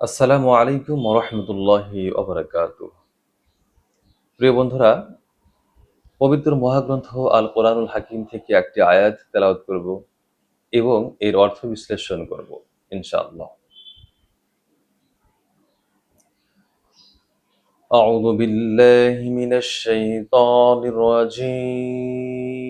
আসসালামু আলাইকুম ওরহমতুল্লাহি অবরাকাত প্রিয় বন্ধুরা পবিত্র মহাগ্রন্থ আল কোরআনুল হাকিম থেকে একটি আয়াত তেলাওয়াত করব এবং এর অর্থ বিশ্লেষণ করব ইনশাআল্লাহ أعوذ بالله من الشيطان الرجيم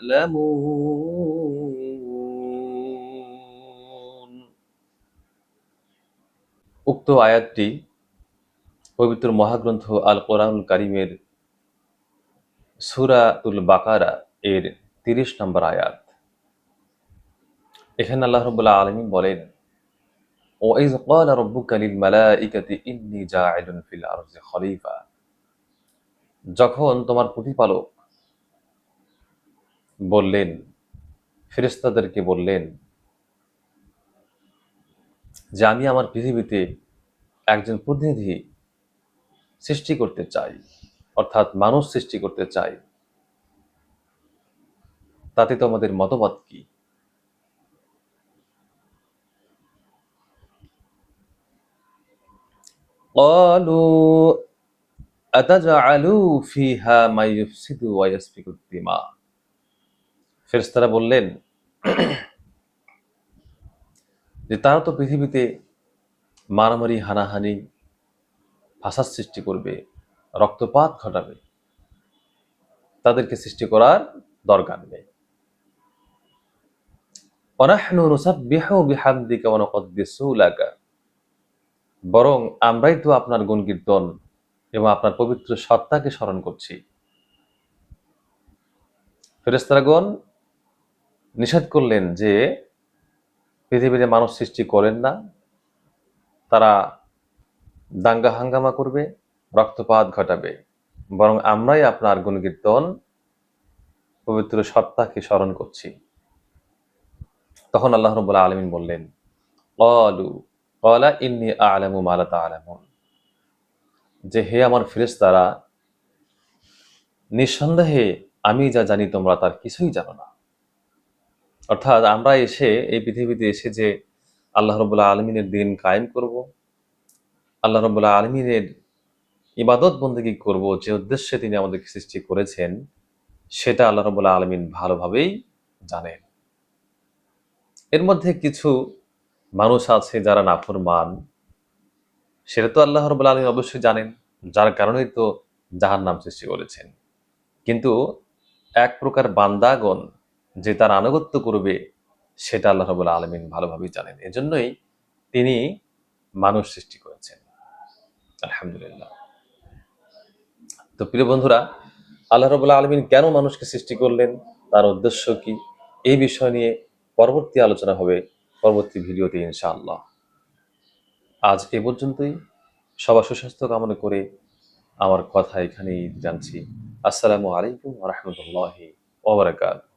تعلمون উক্ত আয়াতটি পবিত্র মহাগ্রন্থ আল কোরআনুল কারিমের সুরাতুল বাকারা এর তিরিশ নম্বর আয়াত এখানে আল্লাহ রবুল্লাহ আলমী বলেন وإذ قال ربك للملائكة إني جاعل في الأرض خليفة যখন তোমার প্রতিপালক বললেন ফেরেশতাদেরকে বললেন যে আমি আমার পৃথিবীতে একজন প্রতিনিধি সৃষ্টি করতে চাই অর্থাৎ মানুষ সৃষ্টি করতে চাই তাতে তোমাদের মতবাদ কি قالوا أتجعل فيها ما يفسد ويسفك الدماء ফেরেস্তারা বললেন, যে তারা তো পৃথিবীতে মারামারি, হানাহানি ভাষার সৃষ্টি করবে, রক্তপাত ঘটাবে। তাদেরকে সৃষ্টি করার দরকার নেই। বরং আমরাই তো আপনার গুণ কীর্তন এবং আপনার পবিত্র সত্তাকে স্মরণ করছি। ফেরেস্তারাগণ নিষেধ করলেন যে পৃথিবীতে মানুষ সৃষ্টি করেন না, তারা দাঙ্গা হাঙ্গামা করবে, রক্তপাত ঘটাবে। বরং আমরাই আপনার গুণ কীর্তন পবিত্র সত্তাকে স্মরণ করছি। তখন আল্লাহ রবুল্লাহ আলমিন বললেন অলু কলা ইন্নি আলামু মালা তালামুন। যে হে আমার ফেরেশতারা, নিঃসন্দেহে আমি যা জানি তোমরা তার কিছুই জানো না। অর্থাৎ আমরা এসে, এই পৃথিবীতে এসে যে আল্লাহ রবুল্লাহ আলমিনের দিন কায়েম করব, আল্লাহ রবুল্লাহ আলমিনের ইবাদত বন্দী করব, যে উদ্দেশ্যে তিনি আমাদেরকে সৃষ্টি করেছেন, সেটা আল্লাহ রবুল্লাহ আলমিন ভালোভাবেই জানেন। এর মধ্যে কিছু মানুষ আছে যারা নাফরমান। সেটা তো আল্লাহ রব আলমী অবশ্যই জানেন, যার কারণেই তো জাহান নাম সৃষ্টি করেছেন। কিন্তু এক প্রকার বান্দাগণ যে তার আনুগত্য করবে, সেটা আল্লাহ রব আলমিন ভালোভাবেই জানেন। এজন্যই তিনি মানুষ সৃষ্টি করেছেন। আলহামদুলিল্লাহ। তো প্রিয় বন্ধুরা, আল্লাহ রবুল্লাহ আলমিন কেন মানুষকে সৃষ্টি করলেন? তার উদ্দেশ্য কি? এই বিষয় নিয়ে পরবর্তী আলোচনা হবে পরবর্তী ভিডিওতে ইনশাআল্লাহ। আজ এ পর্যন্তই। সবার সুস্বাস্থ্য কামনা করে আমার কথা এখানেই জানছি। আসসালামু আলাইকুম রহমতুল্লাহ ওবরাকাত